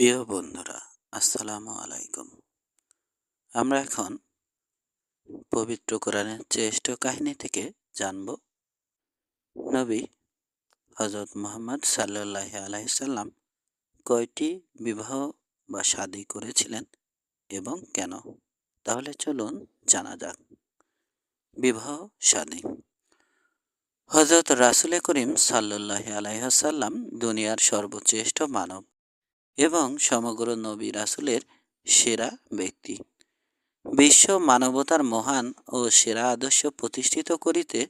প্রিয় বন্ধুরা, আসসালামু আলাইকুম। আমরা এখন পবিত্র কোরআনের শ্রেষ্ঠ কাহিনী থেকে জানব নবী হজরত মোহাম্মদ সাল্লাহ আলাইসাল্লাম কয়টি বিবাহ বা শাদী করেছিলেন এবং কেন? তাহলে চলুন জানা যাক। বিবাহ, শাদী। হজরত রাসুল করিম সাল্লাহ আলাইসাল্লাম দুনিয়ার সর্বশ্রেষ্ঠ মানব। এবং সমগ্র নবী রাসুলের সেরা ব্যক্তি। বিশ্ব মানবতার মহান ও সেরা আদর্শ প্রতিষ্ঠিত করিতে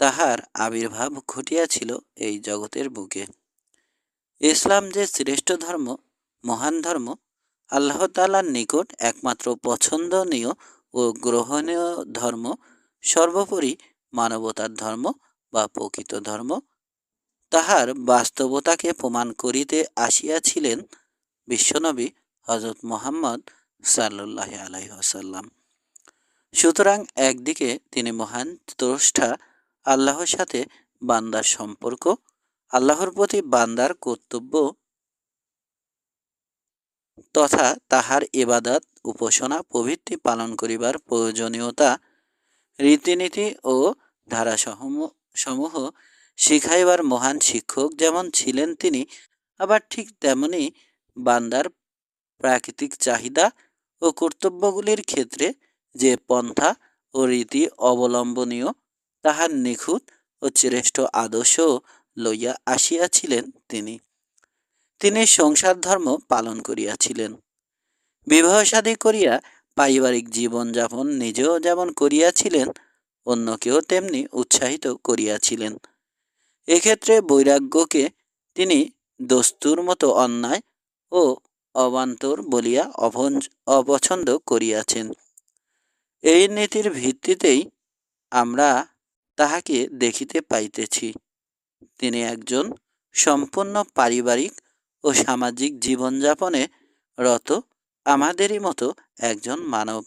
তাহার আবির্ভাব ঘটিয়াছিল এই জগতের বুকে। ইসলাম যে শ্রেষ্ঠ ধর্ম, মহান ধর্ম, আল্লাহ তালার নিকট একমাত্র পছন্দনীয় ও গ্রহণীয় ধর্ম, সর্বোপরি মানবতার ধর্ম বা প্রকৃত ধর্ম তাহার বাস্তবতাকে প্রমাণ করিতে আসিয়াছিলেন বিশ্বনবী হজরত মোহাম্মদ সাল্লাহ আলাইসাল্লাম সুতরাং একদিকে তিনি মহান দ্রষ্টা, আল্লাহর সাথে বান্দার সম্পর্ক, আল্লাহর প্রতি বান্দার কর্তব্য, তথা তাহার এবাদাত উপাসনা প্রভৃতি পালন করিবার প্রয়োজনীয়তা, রীতিনীতি ও ধারাসমূহ শিখাইবার মহান শিক্ষক যেমন ছিলেন তিনি, আবার ঠিক তেমনি বান্দার প্রাকৃতিক চাহিদা ও কর্তব্যগুলির ক্ষেত্রে যে পন্থা ও রীতি অবলম্বনীয়, তাহার নিখুঁত ও শ্রেষ্ঠ আদর্শ লইয়া আসিয়াছিলেন তিনি। তিনি সংসার ধর্ম পালন করিয়াছিলেন। বিবাহ সাদী করিয়া পারিবারিক জীবনযাপন নিজেও যেমন করিয়াছিলেন, অন্যকেও তেমনি উৎসাহিত করিয়াছিলেন। এক্ষেত্রে বৈরাগ্যকে তিনি দস্তুর মতো অন্যায় ও অবান্তর বলিয়া অপছন্দ করিয়াছেন। এই নীতির ভিত্তিতেই আমরা তাহাকে দেখিতে পাইতেছি। তিনি একজন সম্পূর্ণ পারিবারিক ও সামাজিক জীবনযাপনে রত আমাদেরই মতো একজন মানব।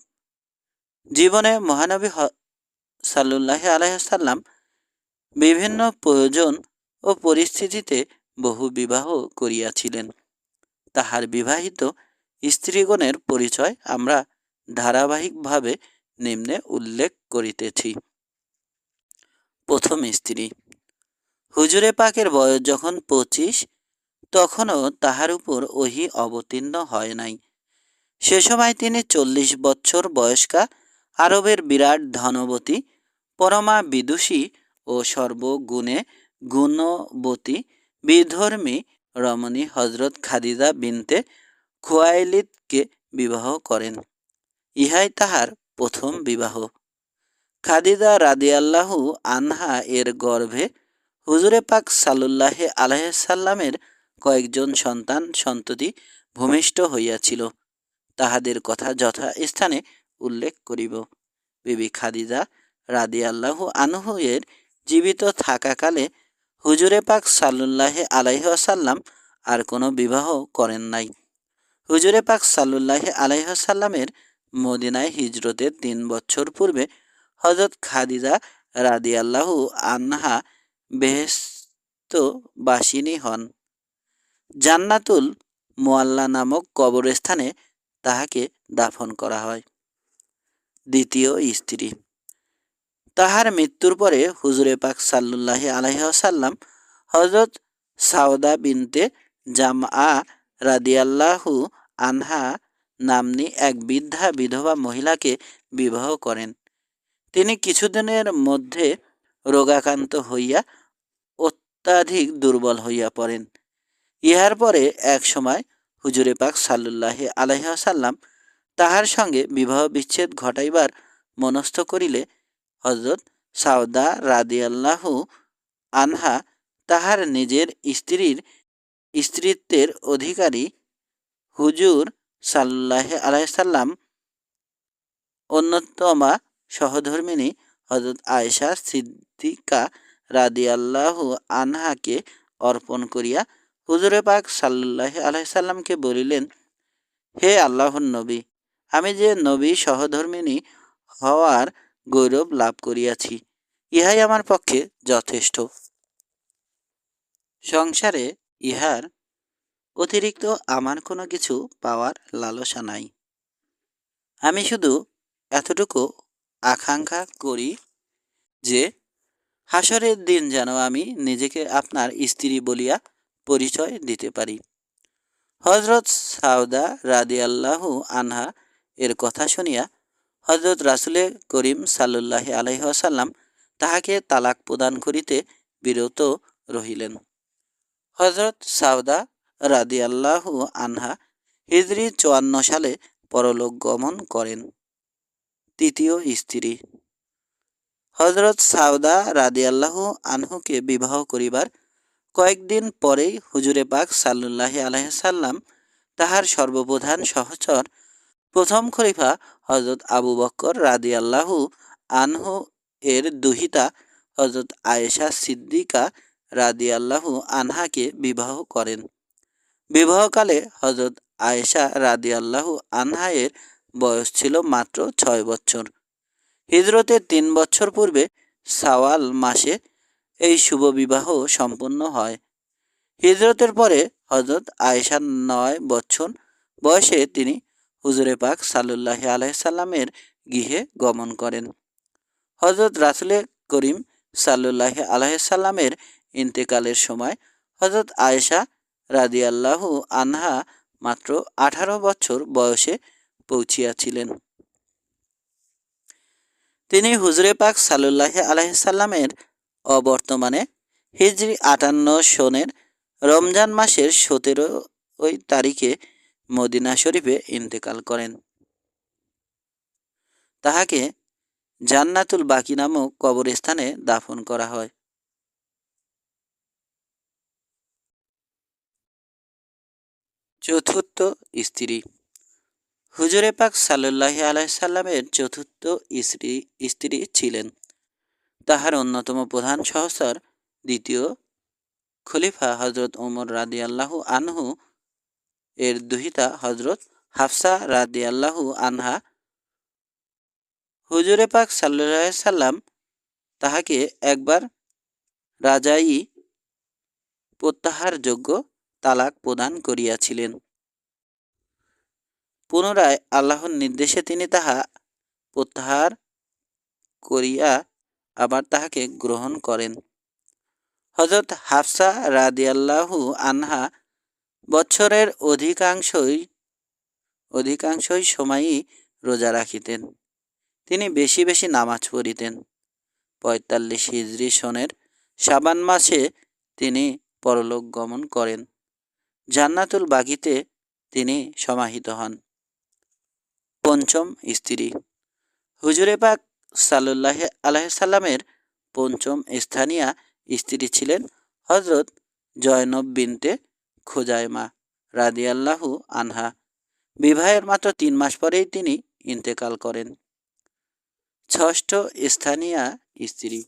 জীবনে মহানবী সাল্লুল্লাহ আলাইসাল্লাম বিভিন্ন প্রয়োজন ও পরিস্থিতিতে বহু বিবাহ করিয়াছিলেন। তাহার বিবাহিত স্ত্রীগণের পরিচয় আমরা ধারাবাহিকভাবে নিম্নে উল্লেখ করিতেছি। প্রথম স্ত্রী। হুজুরে পাকের বয়স যখন পঁচিশ, তখনও তাহার উপর ওহি অবতীর্ণ হয় নাই। সে সময় তিনি চল্লিশ বছর বয়স্কা, আরবের বিরাট ধনবতী, পরমা বিদুষী ও সর্বগুণে গুণবতী বিধর্মী রমণী হজরত খাদিজা বিনতে খুয়াইলিদকে বিবাহ করেন। ইহাই তাহার প্রথম বিবাহ। খাদিজা রাদিয়াল্লাহু আনহা এর গর্ভে হুজুরে পাক সাল্লাহে আলাইসাল্লামের কয়েকজন সন্তান সন্ততি ভূমিষ্ঠ হইয়াছিল। তাহাদের কথা যথা স্থানে উল্লেখ করিব। বিবি খাদিজা রাদিয়াল্লাহু আনহু এর জীবিত থাকাকালে হুজুরে পাক সাল্লুল্লাহে আলাইহাসাল্লাম আর কোনো বিবাহ করেন নাই। হুজুরে পাক সাল্লুল্লাহে আলাইহাসাল্লামের মদিনায় হিজরতের তিন বছর পূর্বে হজরত খাদিজা রাদিয়াল্লাহু আনহা বেহেস্ত বাসিনী হন। জান্নাতুল মোয়াল্লা নামক কবরস্থানে তাহাকে দাফন করা হয়। দ্বিতীয় স্ত্রী তাহার মৃত্যুর পরে হুজুরে পাক সাল্লাহ আলহাসাল্লাম হজরত সাউদা বিনতে জামা রাদিয়াল্লাহু আনহা নামনি এক বৃদ্ধা বিধবা মহিলাকে বিবাহ করেন। তিনি কিছুদিনের মধ্যে রোগাক্রান্ত হইয়া অত্যাধিক দুর্বল হইয়া পড়েন। ইহার পরে এক সময় হুজুরে পাক সাল্লাহ আলহাসাল্লাম তাহার সঙ্গে বিবাহ বিচ্ছেদ ঘটাইবার মনস্থ করিলে হজরত সাউদা রাদিয়াল্লাহু আনহা তাহার নিজের স্ত্রীর স্ত্রীত্বের অধিকারী হুজুর সাল্লাহ আলাইসাল্লাম অন্যতমা সহধর্মিনী হজরত আয়েশা সিদ্দিকা রাদিয়াল্লাহু আনহাকে অর্পণ করিয়া হুজুরে পাক সাল্লাহ আলাইসাল্লামকে বলিলেন, হে আল্লাহর নবী, আমি যে নবী সহধর্মিনী হওয়ার গৌরব লাভ করিয়াছি, ইহাই আমার পক্ষে যথেষ্ট। সংসারে ইহার অতিরিক্ত আমার কোনো কিছু পাওয়ার লালসা নাই। আমি শুধু এতটুকু আকাঙ্ক্ষা করি যে, হাসরের দিন যেন আমি নিজেকে আপনার স্ত্রী বলিয়া পরিচয় দিতে পারি। হজরত সাউদা রাদিয়াল্লাহু আনহা এর কথা শুনিয়া হজরত রাসুলে করিম সাল্লাহ আলহাসাল্লাম তাহাকে তালাক প্রদান করিতে বিরত রহিলেন। হজরত সাউদা রাদিয়াল্লাহু আনহা হিজরি চুয়ান্ন সালে পরলোক গমন করেন। তৃতীয় স্ত্রী। হজরত সাউদা রাদিয়াল্লাহু আনহুকে বিবাহ করিবার কয়েকদিন পরেই হুজুরে পাক সাল্লাহ আলহাসাল্লাম তাহার সর্বপ্রধান সহচর প্রথম খলিফা হজরত আবু বক্কর রাদি আল্লাহু আনহু এর দুহিতা হজরত আয়েশা সিদ্দিকা রাদি আল্লাহু আনহাকে বিবাহ করেন। বিবাহকালে হজরত আয়েশা রাদি আল্লাহু আনহায়ের বয়স ছিল মাত্র ছয় বছর। হিজরতের তিন বছর পূর্বে সাওয়াল মাসে এই শুভ বিবাহ সম্পন্ন হয়। হিজরতের পরে হজরত আয়েশার নয় বছর বয়সে তিনি হুজুরে পাক সাল্লাহ আলাইসাল্লামের গৃহে গমন করেন। হজরত রাসুলে করিম সাল্লাহ আলাইসাল্লামের ইন্তেকালের সময় হজরত আয়েশা রাদিয়াল্লাহু আনহা মাত্র আঠারো বছর বয়সে পৌঁছিয়াছিলেন। তিনি হুজরে পাক সাল্লাহ আলাইসাল্লামের অবর্তমানে হিজরি আটান্ন সনের রমজান মাসের সতেরো ওই তারিখে মদিনা শরীফে ইন্তেকাল করেন। তাহাকে জান্নাতুল বাকি নামক কবরস্থানে দাফন করা হয়। চতুর্থ স্ত্রী। হুজুরে পাক সাল্লাহ আলাইসাল্লামের চতুর্থ স্ত্রী স্ত্রী ছিলেন। তাহার অন্যতম প্রধান সহসর দ্বিতীয় খলিফা হজরত ওমর রাদি আল্লাহু আনহু এর দুহিতা হজরত হাফসা রাদি আল্লাহু আনহা, হুজুরে পাক সাল্লাহ সাল্লাম তাহাকে একবার রাজাই প্রত্যাহারযোগ্য তালাক প্রদান করিয়াছিলেন। পুনরায় আল্লাহর নির্দেশে তিনি তাহা প্রত্যাহার করিয়া আবার তাহাকে গ্রহণ করেন। হজরত হাফসা রাদিয়াল্লাহু আনহা বছরের অধিকাংশই অধিকাংশই সময়ই রোজা রাখিতেন। তিনি বেশি বেশি নামাজ পড়িতেন। পঁয়তাল্লিশ হিজরি সনের সাবান মাসে তিনি পরলোক গমন করেন। জান্নাতুল বাগিতে তিনি সমাহিত হন। পঞ্চম স্ত্রী। হুজুরে পাক সাল্লাহ আলাইসাল্লামের পঞ্চম স্থানীয় স্ত্রী ছিলেন হজরত জয়নব বিনতে খোজাইমা রাদিয়াল্লাহু আনহা। বিবাহের মাত্র তিন মাস পরেই তিনি ইন্তেকাল করেন। ষষ্ঠ স্থানীয় স্ত্রী।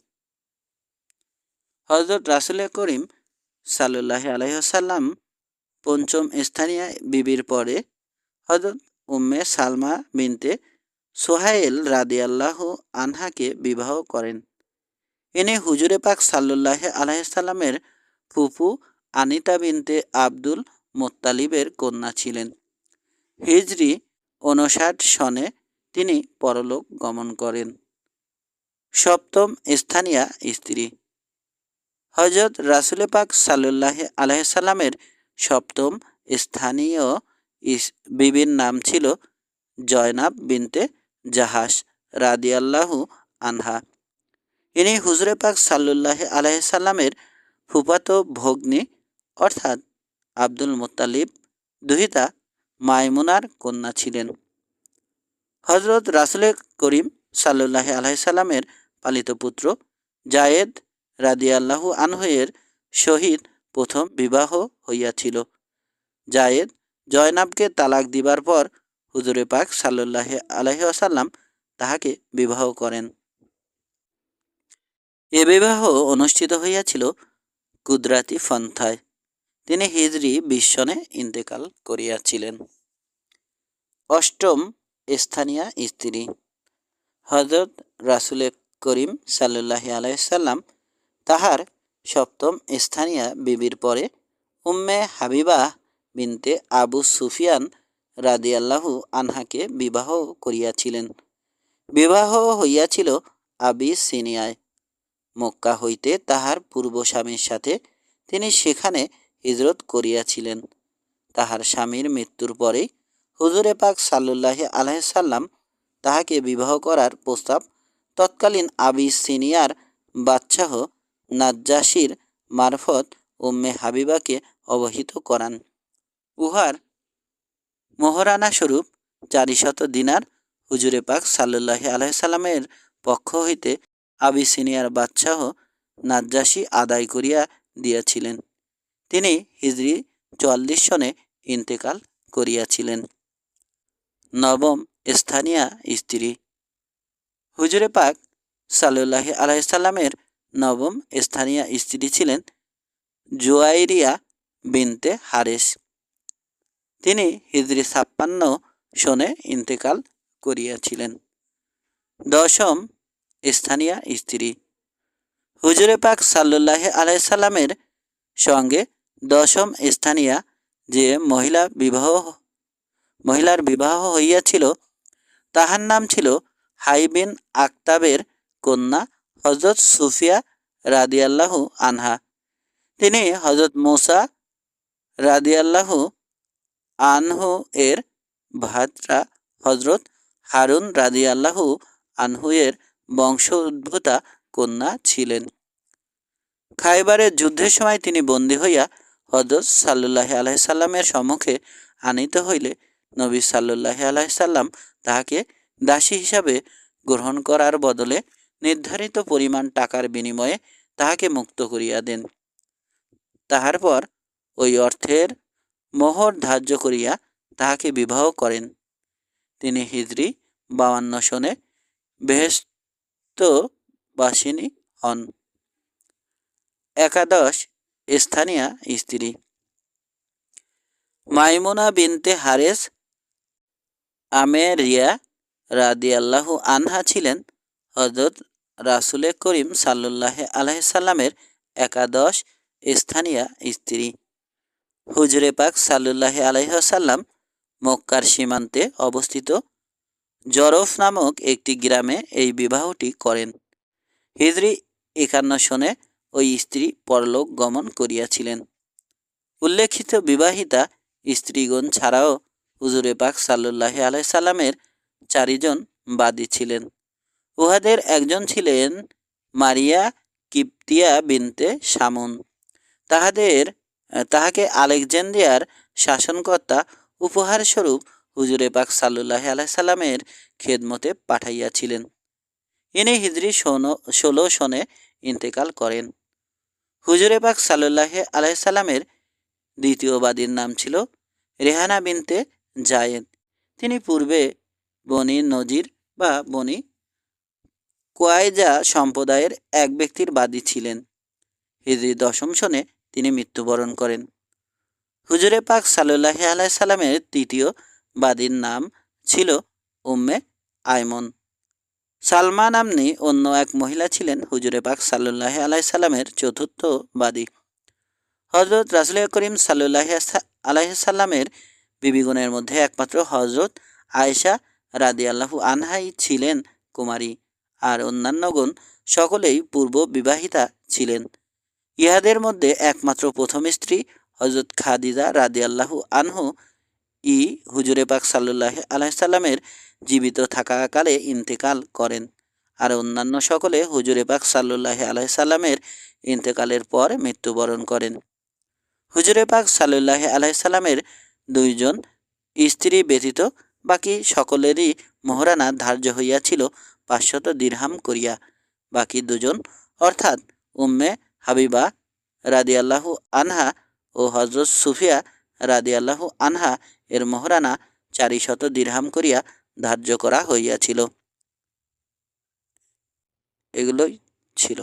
হজরত রাসুল করিম সাল্লাহ আলহ্লাম পঞ্চম স্থানীয় বিবির পরে হজরত উম্মে সালমা বিনতে সোহাইল রাদিয়াল্লাহ আনহাকে বিবাহ করেন। ইনি হুজুরে পাক সাল্লাহ আলাইসাল্লামের ফুফু আনিতা বিনতে আব্দুল মোত্তালিবের কন্যা ছিলেন। হিজরি উনষাট সনে তিনি পরলোক গমন করেন। সপ্তম স্থানীয় স্ত্রী। হজরত রাসুলে পাক সাল্লাহ আলাইসাল্লামের সপ্তম স্থানীয় বিবির নাম ছিল জয়নাব বিনতে জাহাস রাদিয়াল্লাহু আনহা। ইনি হুজরে পাক সাল্লাহ আলাইসাল্লামের ফুপাতো ভগ্নী অর্থাৎ আব্দুল মোত্তালিব দুহিতা মাইমুনার কন্যা ছিলেন। হজরত রাসুলে করিম সাল্লাহ আলাইসাল্লামের পালিত পুত্র জায়েদ রাদিয়াল্লাহু আনহের সহিত প্রথম বিবাহ হইয়াছিল। জায়েদ জয়নাবকে তালাক দিবার পর হুজুরে পাক সাল্লাহ আলহি আসাল্লাম তাহাকে বিবাহ করেন। এ বিবাহ অনুষ্ঠিত হইয়াছিল কুদরাতি ফন্থায় তিনি হিজরি বিশ্বনে ইন্তেকাল করিয়াছিলেন। অষ্টম স্থানীয় স্ত্রী হজরত রাসুলে করিম সাল্লাহ আলাইসাল্লাম তাহার সপ্তম স্থানীয় বিবির পরে উম্মে হাবিবা বিনতে আবু সুফিয়ান রাদিয়াল্লাহু আনহাকে বিবাহ করিয়াছিলেন। বিবাহ হইয়াছিল আবি সিনিয়ায়। মক্কা হইতে তাহার পূর্ব স্বামীর সাথে তিনি সেখানে হিজরত করিয়াছিলেন। তাহার স্বামীর মৃত্যুর পরেই হুজুরে পাক সাল্লুল্লাহ আলাইসাল্লাম তাহাকে বিবাহ করার প্রস্তাব তৎকালীন আবি সিনিয়ার বাদশাহ নাজ্জাসির মারফত উম্মে হাবিবাকে অবহিত করান। উহার মোহরানা স্বরূপ চারিশত দিনার হুজুরে পাক সাল্লুল্লাহ আলাইসাল্লামের পক্ষ হইতে আবিসিনিয়ার বাদশাহ নাজ্জাসী আদায় করিয়া দিয়াছিলেন। তিনি হিজরি চুয়াল্লিশ সনে ইন্তেকাল করিয়াছিলেন। নবম স্থানীয় স্ত্রী। হুজুরে পাক সাল্লুল্লাহ আলাইসাল্লামের নবম স্থানীয় স্ত্রী ছিলেন জুয়াইরিয়া বিনতে হারেস। তিনি হিজরি ছাপ্পান্ন সনে ইন্তেকাল করিয়াছিলেন। দশম স্থানীয় স্ত্রী। হুজুরে পাক সাল্লুল্লাহ আলাইসাল্লামের সঙ্গে দশম স্থানীয় যে মহিলা বিবাহ, মহিলার বিবাহ হইয়াছিল, তাহার নাম ছিল হাইবিন আক্তাবের কন্যা হজরত সুফিয়া রাদিয়াল্লাহু আনহা। তিনি হজরত মোসা রাদিয়াল্লাহু আনহু এর ভাত্রা হজরত হারুন রাদিয়াল্লাহু আনহু এর বংশ উদ্ভূতা কন্যা ছিলেন। খাইবারের যুদ্ধের সময় তিনি বন্দী হইয়া হজরত সাল্লাহ সাল্লুল্লাহ আলাইসাল্লামের সম্মুখে আনিত হইলে নবী সাল্লাহ সাল্লুল্লাহ আলাইসাল্লাম তাহাকে দাসী হিসাবে গ্রহণ করার বদলে নির্ধারিত পরিমাণ টাকার বিনিময়ে তাহাকে মুক্ত করিয়া দেন। তাহার পর ওই অর্থের মোহর ধার্য করিয়া তাহাকে বিবাহ করেন। তিনি হিজরি বাউান্ন সনে বেহেস্ত বাসিনী হন। একাদশ স্থানীয় স্ত্রী। মাইমুনা বিনতে হারেস আমেরিয়া রাদিয়াল্লাহু আনহা ছিলেন হজরত রাসুলে করিম সাল্লাহ আলাইসাল্লামের একাদশ স্থানীয় স্ত্রী। হুজরে পাক সাল্লাহ আলাইসাল্লাম মক্কার সীমান্তে অবস্থিত জরফ নামক একটি গ্রামে এই বিবাহটি করেন। হিজরি একান্ন সনে ওই স্ত্রী পরলোক গমন করিয়াছিলেন। উল্লেখিত বিবাহিতা স্ত্রীগণ ছাড়াও হুজুরে পাক সাল্লাহ আলাইসাল্লামের চারিজন বাদী ছিলেন। উহাদের একজন ছিলেন মারিয়া কিপ্তিয়া বিনতে সামুন। তাহাদের, তাহাকে আলেকজান্দ্রিয়ার শাসনকর্তা উপহারস্বরূপ হুজুরে পাক সাল্লুল্লাহ আলাইসাল্লামের খেদমতে পাঠাইয়াছিলেন। ইনি হিজরি ষোলো সনে ইন্তেকাল করেন। হুজুরে পাক সাল্লুল্লাহ আলাইসাল্লামের দ্বিতীয় বাদীর নাম ছিল রেহানা বিনতে জায়েদ। তিনি পূর্বে বনি নজির বা বনি কোয়াইজা সম্প্রদায়ের এক ব্যক্তির বাদী ছিলেন। হিজরি দশম সনে তিনি মৃত্যুবরণ করেন। হুজুরে পাক সাল্লাহ আলাইসাল্লামের তৃতীয় বাদীর নাম ছিল উম্মে আয়মন সালমা নামনি অন্য এক মহিলা ছিলেন হুজুরে পাক সাল্লাহ আলাইসাল্লামের চতুর্থ বাদী। হজরত রাসুল করিম সাল্লাহ আলাইসাল্লামের বিবিগুণের মধ্যে একমাত্র হজরত আয়েশা রাদি আল্লাহু আনহাই ছিলেন কুমারী আর অন্যান্যগণ সকলেই পূর্ব বিবাহিতা ছিলেন। ইহাদের মধ্যে একমাত্র প্রথম স্ত্রী হজরত খাদিজা রাদি আল্লাহু আনহু ই হুজুরে পাক সাল্লাহ আলাইসাল্লামের জীবিত থাকাকালে ইন্তেকাল করেন। আর অন্যান্য সকলে হুজুরে পাক সাল্লাহ আলাইসাল্লামের ইন্তেকালের পর মৃত্যুবরণ করেন। হুজুরে পাক সাল্লাহ আলাইসাল্লামের দুইজন স্ত্রী ব্যতীত বাকি সকলেরই মোহরানা ধার্য হইয়াছিল পাঁচশত দীর্হাম করিয়া। বাকি দুজন, অর্থাৎ উম্মে হাবিবা রাদিয়াল্লাহু আনহা ও হজরত সুফিয়া রাদিয়াল্লাহু আনহা এর মোহরানা চারিশত দীর্হাম করিয়া ধার্য করা হইয়াছিল। এগুলোই ছিল।